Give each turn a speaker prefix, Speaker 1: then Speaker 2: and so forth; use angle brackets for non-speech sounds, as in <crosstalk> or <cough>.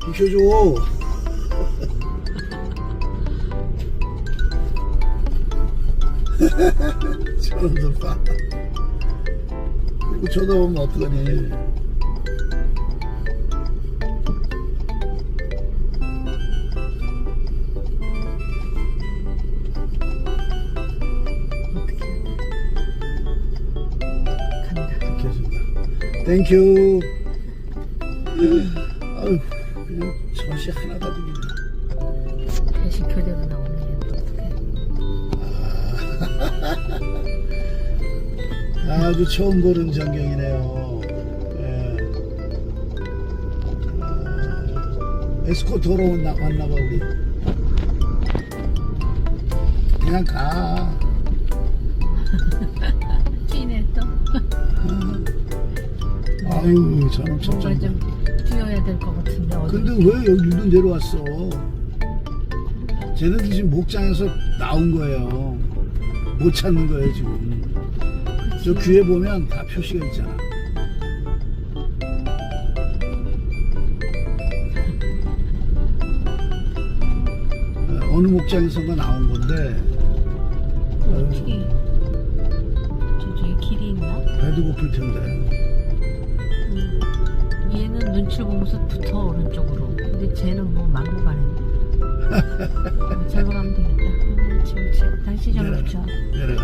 Speaker 1: 비켜줘. <laughs> 저놈들 봐. 이거 쳐다보면 어떡하니.
Speaker 2: 간다.
Speaker 1: 비켜준다. 땡큐. <laughs> 아유, 그냥 젖이 하나 가득이네.
Speaker 2: 다시 교대로 나오네. 어떡해. <laughs>
Speaker 1: 아주 처음 보는 전경이네요. 예. 아, 에스코트로 나- 왔나 봐 우리. 그냥 가. <laughs>
Speaker 2: 뛰네 또.
Speaker 1: 아유 저놈
Speaker 2: 뭔가
Speaker 1: 참.
Speaker 2: 좀 뛰어야 될 것 같은데?
Speaker 1: 근데 왜 여기 유도 내려왔어? 쟤네들 지금 목장에서 나온 거예요. 못 찾는 거예요 지금. 저 귀에 보면 다 표시가 있잖아. 어, 어느 목장에선가 나온 건데
Speaker 2: 어떻게? 저 뒤에 길이 있나?
Speaker 1: 배도 고플 텐데.
Speaker 2: 눈치를 보면서 붙어 오른쪽으로. 근데 쟤는 뭐 말고 가네. <laughs> 어, 절로 가면 되겠다. 옳지 옳지. 다시 절로
Speaker 1: 네.
Speaker 2: 붙여.
Speaker 1: 내려간다.